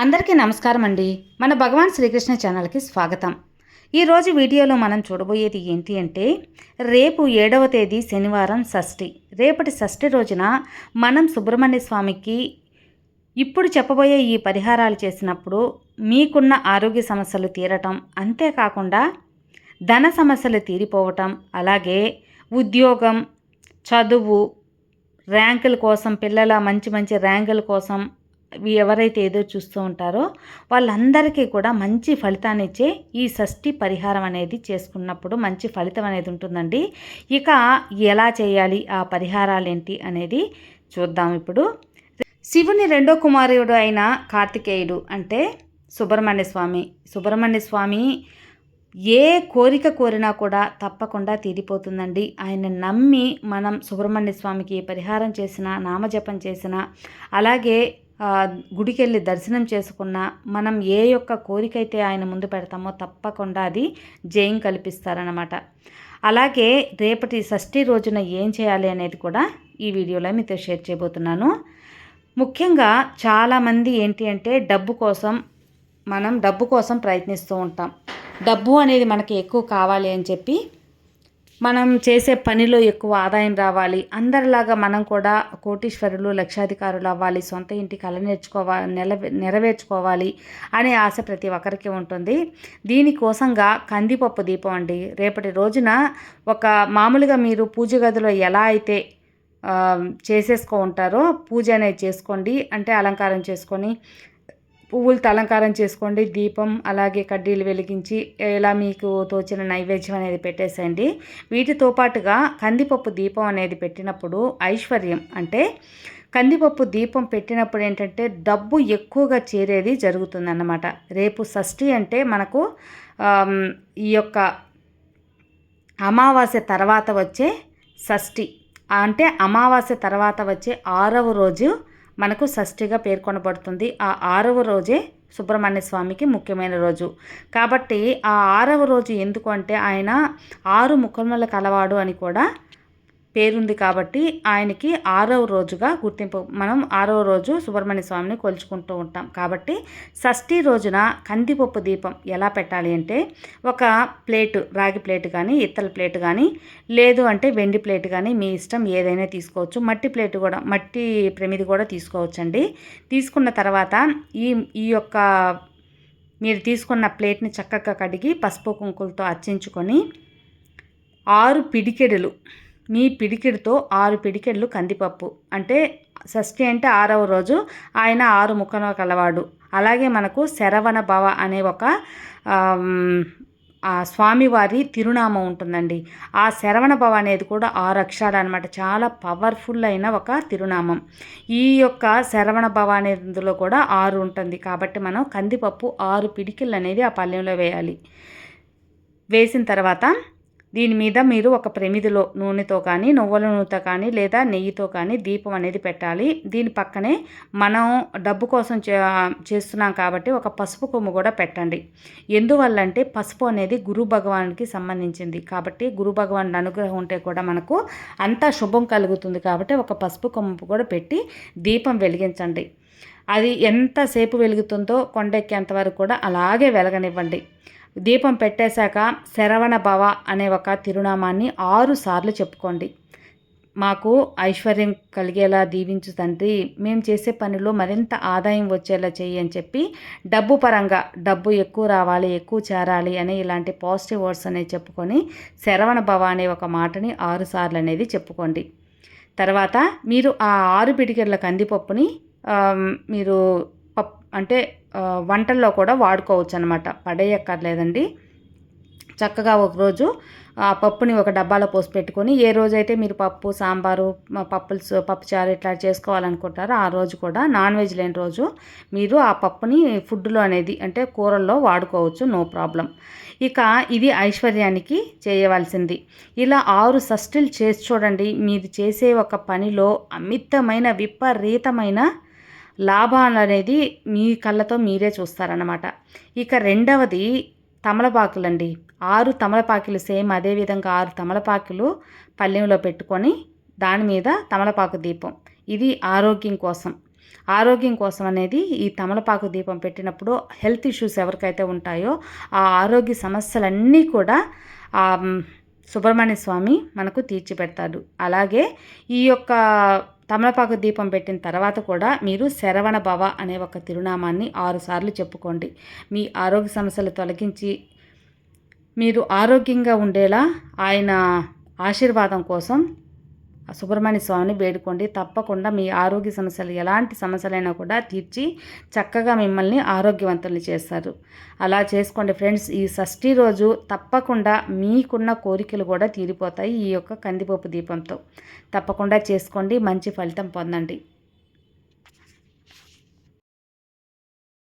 అందరికీ నమస్కారం అండి. మన భగవాన్ శ్రీకృష్ణ ఛానల్కి స్వాగతం. ఈరోజు వీడియోలో మనం చూడబోయేది ఏంటి అంటే రేపు ఏడవ తేదీ శనివారం షష్ఠి. రేపటి షష్ఠి రోజున మనం సుబ్రహ్మణ్య స్వామికి ఇప్పుడు చెప్పబోయే ఈ పరిహారాలు చేసినప్పుడు మీకున్న ఆరోగ్య సమస్యలు తీరటం అంతేకాకుండా ధన సమస్యలు తీరిపోవటం అలాగే ఉద్యోగం చదువు ర్యాంకుల కోసం పిల్లల మంచి మంచి ర్యాంకుల కోసం ఎవరైతే ఏదో చూస్తూ ఉంటారో వాళ్ళందరికీ కూడా మంచి ఫలితాన్ని ఇచ్చే ఈ షష్ఠి పరిహారం అనేది చేసుకున్నప్పుడు మంచి ఫలితం అనేది ఉంటుందండి. ఇక ఎలా చేయాలి ఆ పరిహారాలు ఏంటి అనేది చూద్దాం ఇప్పుడు. శివుని రెండో కుమారుడు అయిన కార్తికేయుడు అంటే సుబ్రహ్మణ్య స్వామి. సుబ్రహ్మణ్య స్వామి ఏ కోరిక కోరినా కూడా తప్పకుండా తీరిపోతుందండి. ఆయన నమ్మి మనం సుబ్రహ్మణ్య స్వామికి పరిహారం చేసినా నామజపం చేసినా అలాగే గుడికి వెళ్ళి దర్శనం చేసుకున్న మనం ఏ యొక్క కోరిక అయితే ఆయన ముందు పెడతామో తప్పకుండా అది జయం కల్పిస్తారనమాట అలాగే రేపటి షష్ఠి రోజున ఏం చేయాలి అనేది కూడా ఈ వీడియోలో మీతో షేర్ చేయబోతున్నాను. ముఖ్యంగా చాలామంది ఏంటి అంటే డబ్బు కోసం మనం డబ్బు కోసం ప్రయత్నిస్తూ ఉంటాం. డబ్బు అనేది మనకి ఎక్కువ కావాలి అని చెప్పి మనం చేసే పనిలో ఎక్కువ ఆదాయం రావాలి. అందరిలాగా మనం కూడా కోటీశ్వరులు లక్షాధికారులు అవ్వాలి. సొంత ఇంటి కళ నేర్చుకోవాలి నెరవేర్చుకోవాలి అనే ఆశ ప్రతి ఒక్కరికి ఉంటుంది. దీనికోసంగా కందిపప్పు దీపం అండి. రేపటి రోజున ఒక మామూలుగా మీరు పూజ గదిలో ఎలా అయితే చేసేసుకో ఉంటారో పూజ అనేది చేసుకోండి. అంటే అలంకారం చేసుకొని పువ్వులతో అలంకారం చేసుకోండి దీపం అలాగే కడ్డీలు వెలిగించి ఇలా మీకు తోచిన నైవేద్యం అనేది పెట్టేసేయండి వీటితో పాటుగా కందిపప్పు దీపం అనేది పెట్టినప్పుడు ఐశ్వర్యం అంటే కందిపప్పు దీపం పెట్టినప్పుడు ఏంటంటే డబ్బు ఎక్కువగా చేరేది జరుగుతుందన్నమాట. రేపు షష్ఠి అంటే మనకు ఈ యొక్క అమావాస్య తర్వాత వచ్చే షష్ఠి. అంటే అమావాస్య తర్వాత వచ్చే ఆరవ రోజు మనకు షష్ఠిగా పేర్కొనబడుతుంది. ఆ ఆరవ రోజే సుబ్రహ్మణ్య స్వామికి ముఖ్యమైన రోజు. కాబట్టి ఆ ఆరవ రోజు ఎందుకు అంటే ఆయన ఆరు ముఖముల కలవాడు అని కూడా పేరుంది కాబట్టి ఆయనకి ఆరవ రోజుగా గుర్తింపు. మనం ఆరవ రోజు సుబ్రహ్మణ్య స్వామిని కొలుచుకుంటూ ఉంటాం. కాబట్టి షష్ఠి రోజున కందిపప్పు దీపం ఎలా పెట్టాలి అంటే ఒక ప్లేటు రాగి ప్లేట్ కానీ ఇత్తల ప్లేట్ కానీ లేదు అంటే వెండి ప్లేట్ కానీ మీ ఇష్టం ఏదైనా తీసుకోవచ్చు. మట్టి ప్లేట్ కూడా మట్టి ప్రమిది కూడా తీసుకోవచ్చండి. తీసుకున్న తర్వాత ఈ ఈ యొక్క మీరు తీసుకున్న ప్లేట్ని చక్కగా కడిగి పసుపు కుంకులతో అచ్చించుకొని ఆరు పిడికెడులు మీ పిడికిడితో ఆరు పిడికెడులు కందిపప్పు. అంటే షష్ఠి అంటే ఆరవ రోజు ఆయన ఆరు ముఖన కలవాడు. అలాగే మనకు శరవణ భవ అనే ఒక ఆ స్వామివారి తిరునామం ఉంటుందండి. ఆ శరవణ భవ అనేది కూడా ఆరు అక్షరాలు అనమాట చాలా పవర్ఫుల్ అయిన ఒక తిరునామం. ఈ యొక్క శరవణ భవ అనేందులో కూడా ఆరు ఉంటుంది. కాబట్టి మనం కందిపప్పు ఆరు పిడికిళ్ళు అనేది ఆ పళ్ళెంలో వేయాలి. వేసిన తర్వాత దీని మీద మీరు ఒక ప్రమిదిలో నూనెతో కానీ నువ్వుల నూనెతో కానీ లేదా నెయ్యితో కానీ దీపం అనేది పెట్టాలి. దీని పక్కనే మనం డబ్బు కోసం చే చేస్తున్నాం కాబట్టి ఒక పసుపు కొమ్ము కూడా పెట్టండి. ఎందువల్ల అంటే పసుపు అనేది గురు భగవానుడికి సంబంధించింది కాబట్టి గురు భగవాన్ అనుగ్రహం ఉంటే కూడా మనకు అంతా శుభం కలుగుతుంది కాబట్టి ఒక పసుపు కొమ్ము కూడా పెట్టి దీపం వెలిగించండి. అది ఎంతసేపు వెలుగుతుందో కొండెక్కేంత వరకు కూడా అలాగే వెలగనివ్వండి. దీపం పెట్టేశాక శరవణ భవ అనే ఒక తిరునామాన్ని ఆరు సార్లు చెప్పుకోండి. మాకు ఐశ్వర్యం కలిగేలా దీవించు తండ్రి మేము చేసే పనిలో మరింత ఆదాయం వచ్చేలా చెయ్యి అని చెప్పి డబ్బు పరంగా డబ్బు ఎక్కువ రావాలి ఎక్కువ చేరాలి అని ఇలాంటి పాజిటివ్ వర్డ్స్ అనేవి చెప్పుకొని శరవణ భవ అనే ఒక మాటని ఆరు సార్లు అనేది చెప్పుకోండి. తర్వాత మీరు ఆ ఆరు పిడికెళ్ళ కందిపప్పుని మీరు అంటే వంటల్లో కూడా వాడుకోవచ్చు అనమాట పడేయక్కర్లేదండి. చక్కగా ఒకరోజు ఆ పప్పుని ఒక డబ్బాలో పోసి పెట్టుకొని ఏ రోజైతే మీరు పప్పు సాంబారు పప్పులు పప్పుచారు ఇట్లా చేసుకోవాలనుకుంటారో ఆ రోజు కూడా నాన్ వెజ్ లేని రోజు మీరు ఆ పప్పుని ఫుడ్లో అనేది అంటే కూరల్లో వాడుకోవచ్చు నో ప్రాబ్లం. ఇక ఇది ఐశ్వర్యానికి చేయవలసింది. ఇలా ఆరు షష్ఠులు చేసి చూడండి మీరు చేసే ఒక పనిలో అమితమైన విపరీతమైన లాభాలు అనేది మీ కళ్ళతో మీరే చూస్తారన్నమాట. ఇక రెండవది తమలపాకులండి. ఆరు తమలపాకులు సేమ్ అదే విధంగా ఆరు తమలపాకులు పల్లెంలో పెట్టుకొని దాని మీద తమలపాకు దీపం. ఇది ఆరోగ్యం కోసం. ఆరోగ్యం కోసం అనేది ఈ తమలపాకు దీపం పెట్టినప్పుడు హెల్త్ ఇష్యూస్ ఎవరికైతే ఉంటాయో ఆ ఆరోగ్య సమస్యలన్నీ కూడా సుబ్రహ్మణ్య స్వామి మనకు తీర్చిపెడతాడు. అలాగే ఈ యొక్క తమలపాకు దీపం పెట్టిన తర్వాత కూడా మీరు శరవణ భవ అనే ఒక తిరునామాన్ని ఆరుసార్లు చెప్పుకోండి. మీ ఆరోగ్య సమస్యలు తొలగించి మీరు ఆరోగ్యంగా ఉండేలా ఆయన ఆశీర్వాదం కోసం సుబ్రహ్మణ్య స్వామిని వేడుకోండి. తప్పకుండా మీ ఆరోగ్య సమస్యలు ఎలాంటి సమస్యలైనా కూడా తీర్చి చక్కగా మిమ్మల్ని ఆరోగ్యవంతుల్ని చేస్తారు. అలా చేసుకోండి ఫ్రెండ్స్. ఈ షష్ఠి రోజు తప్పకుండా మీకున్న కోరికలు కూడా తీరిపోతాయి ఈ యొక్క కందిపప్పు దీపంతో. తప్పకుండా చేసుకోండి. మంచి ఫలితం పొందండి.